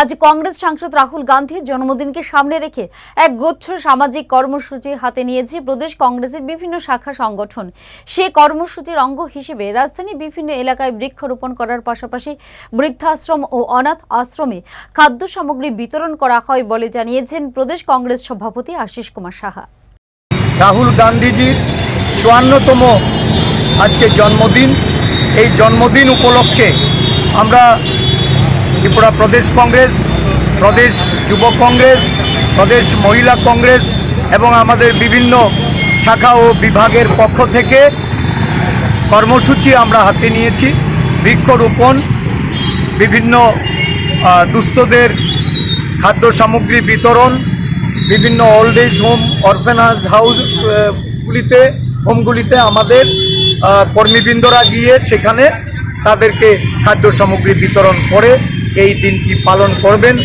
আজ কংগ্রেস সাংসদ রাহুল গান্ধীর জন্মদিনকে সামনে রেখে এক গুচ্ছ সামাজিক কর্মসূচি হাতে নিয়েছে প্রদেশ কংগ্রেসের বিভিন্ন শাখা সংগঠন। সে কর্মসূচির অঙ্গ হিসেবে রাজধানী বিভিন্ন এলাকায় বৃক্ষরোপণ করার পাশাপাশি বৃদ্ধাশ্রম ও অনাথ আশ্রমে খাদ্য সামগ্রী বিতরণ করা হয় বলে জানিয়েছেন প্রদেশ কংগ্রেস সভাপতি আশিস কুমার সাহা। রাহুল গান্ধীজির চুয়ান্নতম আজকে জন্মদিন। এই জন্মদিন উপলক্ষে আমরা ত্রিপুরা প্রদেশ কংগ্রেস, প্রদেশ যুব কংগ্রেস, প্রদেশ মহিলা কংগ্রেস এবং আমাদের বিভিন্ন শাখা ও বিভাগের পক্ষ থেকে কর্মসূচি আমরা হাতে নিয়েছি। বৃক্ষরোপণ, বিভিন্ন দুস্থদের খাদ্য সামগ্রী বিতরণ, বিভিন্ন old age home orphanage house গুলিতে হোমগুলিতে আমাদের কর্মীবৃন্দরা গিয়ে সেখানে তাদেরকে খাদ্য সামগ্রী বিতরণ করে এই দিনটি পালন করবেন।